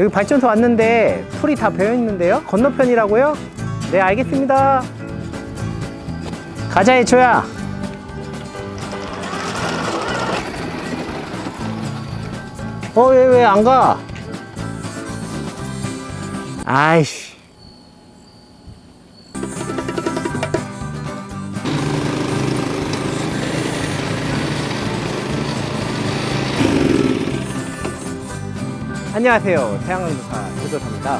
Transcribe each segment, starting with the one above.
여기 발전소 왔는데 풀이 다 베어 있는데요? 건너편이라고요? 네, 알겠습니다. 가자, 해초야. 어, 왜, 왜 안 가? 아이씨. 안녕하세요. 태양광도사 조조사입니다.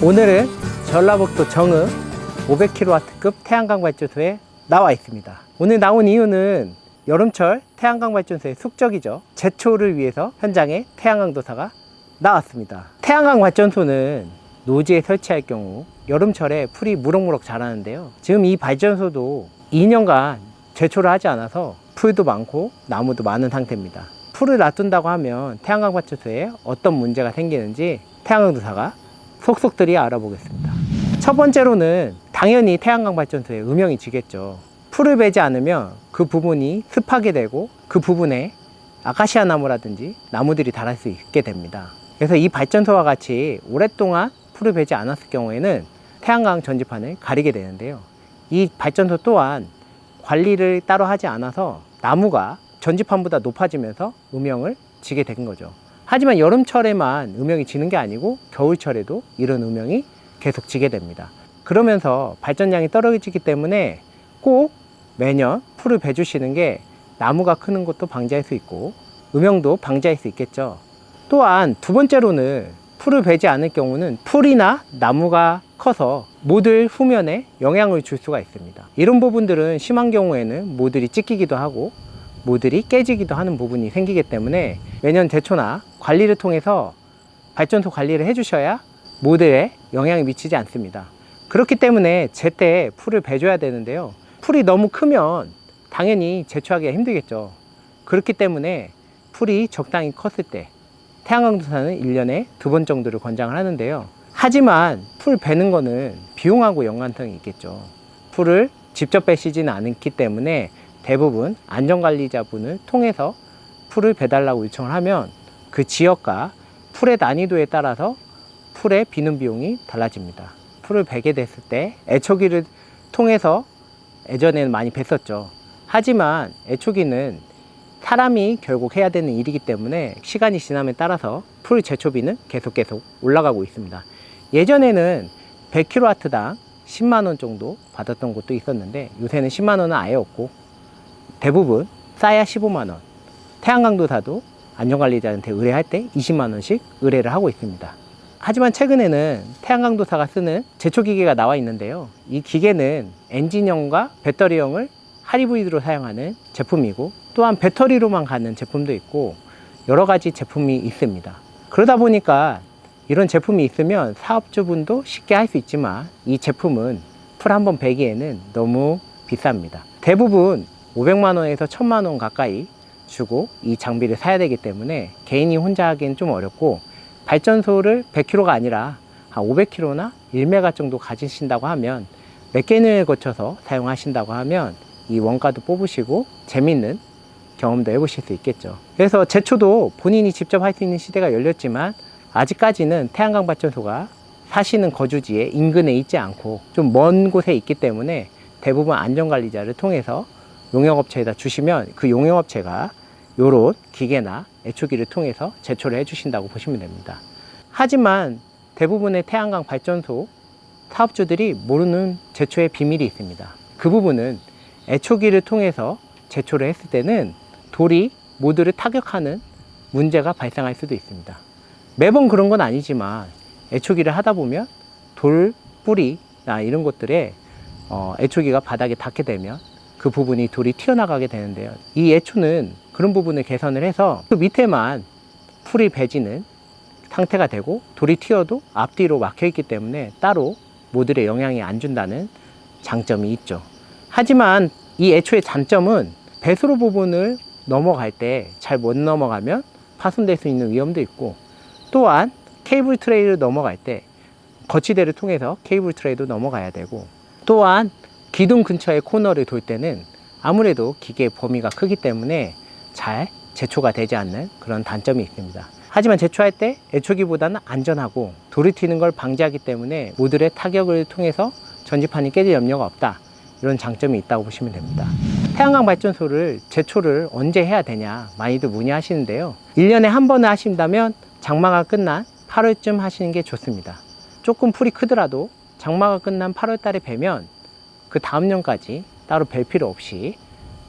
오늘은 전라북도 정읍 500kW급 태양광 발전소에 나와 있습니다. 오늘 나온 이유는 여름철 태양광 발전소의 숙적이죠. 제초를 위해서 현장에 태양광 도사가 나왔습니다. 태양광 발전소는 노지에 설치할 경우 여름철에 풀이 무럭무럭 자라는데요. 지금 이 발전소도 2년간 제초를 하지 않아서 풀도 많고 나무도 많은 상태입니다. 풀을 놔둔다고 하면 태양광 발전소에 어떤 문제가 생기는지 태양광도사가 속속들이 알아보겠습니다. 첫 번째로는 당연히 태양광 발전소에 음영이 지겠죠. 풀을 베지 않으면 그 부분이 습하게 되고 그 부분에 아카시아 나무라든지 나무들이 자랄 수 있게 됩니다. 그래서 이 발전소와 같이 오랫동안 풀을 베지 않았을 경우에는 태양광 전지판을 가리게 되는데요. 이 발전소 또한 관리를 따로 하지 않아서 나무가 전지판보다 높아지면서 음영을 지게 된 거죠. 하지만 여름철에만 음영이 지는 게 아니고 겨울철에도 이런 음영이 계속 지게 됩니다. 그러면서 발전량이 떨어지기 때문에 꼭 매년 풀을 베주시는 게 나무가 크는 것도 방지할 수 있고 음영도 방지할 수 있겠죠. 또한 두 번째로는 풀을 베지 않을 경우는 풀이나 나무가 커서 모들 후면에 영향을 줄 수가 있습니다. 이런 부분들은 심한 경우에는 모들이 찢기기도 하고 모들이 깨지기도 하는 부분이 생기기 때문에 매년 대초나 관리를 통해서 발전소 관리를 해주셔야 모들에 영향이 미치지 않습니다. 그렇기 때문에 제때 풀을 베줘야 되는데요. 풀이 너무 크면 당연히 제초하기가 힘들겠죠. 그렇기 때문에 풀이 적당히 컸을 때 태양광도사는 1년에 두 번 정도를 권장을 하는데요. 하지만 풀 베는 거는 비용하고 연관성이 있겠죠. 풀을 직접 베시지는 않기 때문에 대부분 안전관리자분을 통해서 풀을 배달라고 요청을 하면 그 지역과 풀의 난이도에 따라서 풀의 비는 비용이 달라집니다. 풀을 베게 됐을 때 애초기를 통해서 예전에는 많이 뱄었죠. 하지만 애초기는 사람이 결국 해야 되는 일이기 때문에 시간이 지남에 따라서 풀 제초비는 계속 계속 올라가고 있습니다. 예전에는 100kW당 10만 원 정도 받았던 곳도 있었는데 요새는 10만 원은 아예 없고 대부분 싸야 15만 원. 태양광도사도 안전관리자한테 의뢰할 때 20만 원씩 의뢰를 하고 있습니다. 하지만 최근에는 태양광도사가 쓰는 제초기계가 나와 있는데요. 이 기계는 엔진형과 배터리형을 하이브리드로 사용하는 제품이고 또한 배터리로만 가는 제품도 있고 여러 가지 제품이 있습니다. 그러다 보니까 이런 제품이 있으면 사업주분도 쉽게 할 수 있지만 이 제품은 풀 한 번 베기에는 너무 비쌉니다. 대부분 500만 원에서 1000만 원 가까이 주고 이 장비를 사야 되기 때문에 개인이 혼자 하기엔 좀 어렵고 발전소를 100kg가 아니라 한 500kg나 1메가 정도 가지신다고 하면 몇 개년을 거쳐서 사용하신다고 하면 이 원가도 뽑으시고 재밌는 경험도 해보실 수 있겠죠. 그래서 제초도 본인이 직접 할 수 있는 시대가 열렸지만 아직까지는 태양광 발전소가 사시는 거주지에 인근에 있지 않고 좀 먼 곳에 있기 때문에 대부분 안전관리자를 통해서 용역업체에다 주시면 그 용역업체가 요런 기계나 애초기를 통해서 제초를 해주신다고 보시면 됩니다. 하지만 대부분의 태양광 발전소 사업주들이 모르는 제초의 비밀이 있습니다. 그 부분은 애초기를 통해서 제초를 했을 때는 돌이 모두를 타격하는 문제가 발생할 수도 있습니다. 매번 그런 건 아니지만 애초기를 하다 보면 돌 뿌리나 이런 것들에 어, 애초기가 바닥에 닿게 되면 그 부분이 돌이 튀어나가게 되는데요. 이 애초는 그런 부분을 개선을 해서 그 밑에만 풀이 배지는 상태가 되고 돌이 튀어도 앞뒤로 막혀 있기 때문에 따로 모듈에 영향이 안 준다는 장점이 있죠. 하지만 이 애초의 단점은 배수로 부분을 넘어갈 때 잘 못 넘어가면 파손될 수 있는 위험도 있고 또한 케이블 트레이를 넘어갈 때 거치대를 통해서 케이블 트레이도 넘어가야 되고 또한 기둥 근처의 코너를 돌 때는 아무래도 기계의 범위가 크기 때문에 잘 제초가 되지 않는 그런 단점이 있습니다. 하지만 제초할 때 애초기보다는 안전하고 돌이 튀는 걸 방지하기 때문에 모듈의 타격을 통해서 전지판이 깨질 염려가 없다. 이런 장점이 있다고 보시면 됩니다. 태양광 발전소를 제초를 언제 해야 되냐 많이들 문의하시는데요. 1년에 한 번을 하신다면 장마가 끝난 8월쯤 하시는 게 좋습니다. 조금 풀이 크더라도 장마가 끝난 8월 달에 베면 그 다음 년까지 따로 벨 필요 없이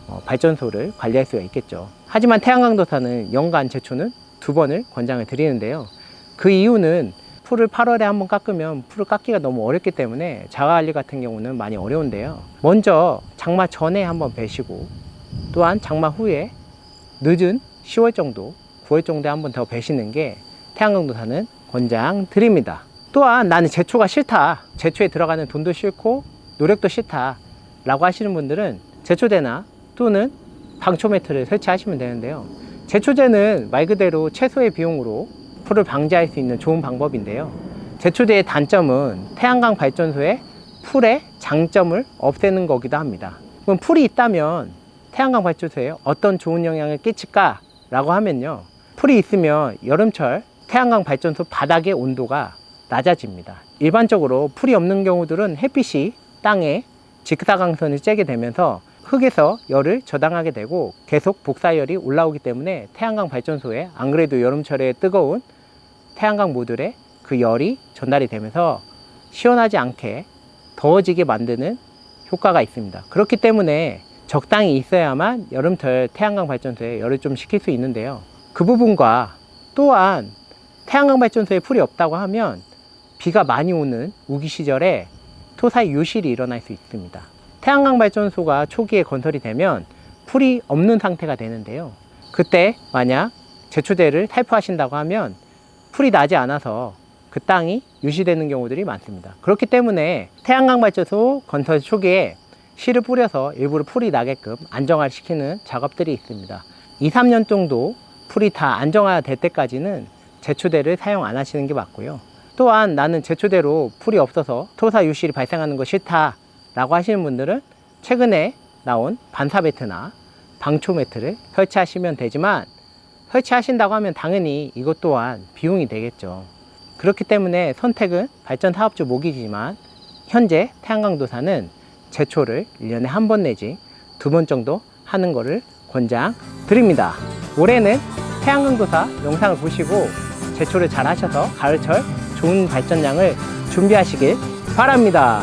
어, 발전소를 관리할 수가 있겠죠. 하지만 태양광도사는 연간 제초는 두 번을 권장을 드리는데요. 그 이유는 풀을 8월에 한 번 깎으면 풀을 깎기가 너무 어렵기 때문에 자가 관리 같은 경우는 많이 어려운데요. 먼저 장마 전에 한번 베시고 또한 장마 후에 늦은 10월 정도, 9월 정도에 한번 더 베시는 게 태양광도사는 권장 드립니다. 또한 나는 제초가 싫다. 제초에 들어가는 돈도 싫고 노력도 싫다. 라고 하시는 분들은 제초제나 또는 방초 매트를 설치하시면 되는데요. 제초제는 말 그대로 최소의 비용으로 풀을 방지할 수 있는 좋은 방법인데요. 제초제의 단점은 태양광 발전소의 풀의 장점을 없애는 거기도 합니다. 그럼 풀이 있다면 태양광 발전소에 어떤 좋은 영향을 끼칠까? 라고 하면요. 풀이 있으면 여름철 태양광 발전소 바닥의 온도가 낮아집니다. 일반적으로 풀이 없는 경우들은 햇빛이 땅에 직사광선을 쬐게 되면서 흙에서 열을 저당하게 되고 계속 복사열이 올라오기 때문에 태양광 발전소에 안 그래도 여름철에 뜨거운 태양광 모듈에 그 열이 전달이 되면서 시원하지 않게 더워지게 만드는 효과가 있습니다. 그렇기 때문에 적당히 있어야만 여름철 태양광 발전소에 열을 좀 식힐 수 있는데요. 그 부분과 또한 태양광 발전소에 풀이 없다고 하면 비가 많이 오는 우기 시절에 토사 유실이 일어날 수 있습니다. 태양광 발전소가 초기에 건설이 되면 풀이 없는 상태가 되는데요. 그때 만약 제초제를 살포하신다고 하면 풀이 나지 않아서 그 땅이 유실되는 경우들이 많습니다. 그렇기 때문에 태양광 발전소 건설 초기에 실을 뿌려서 일부러 풀이 나게끔 안정화시키는 작업들이 있습니다. 2, 3년 정도 풀이 다 안정화될 때까지는 제초제를 사용 안 하시는 게 맞고요. 또한 나는 제초대로 풀이 없어서 토사 유실이 발생하는 거 싫다 라고 하시는 분들은 최근에 나온 반사 매트나 방초 매트를 설치하시면 되지만 설치하신다고 하면 당연히 이것 또한 비용이 되겠죠. 그렇기 때문에 선택은 발전 사업주 목이지만 현재 태양광도사는 제초를 1년에 한 번 내지 두 번 정도 하는 것을 권장 드립니다. 올해는 태양광도사 영상을 보시고 제초를 잘 하셔서 가을철 좋은 발전량을 준비하시길 바랍니다.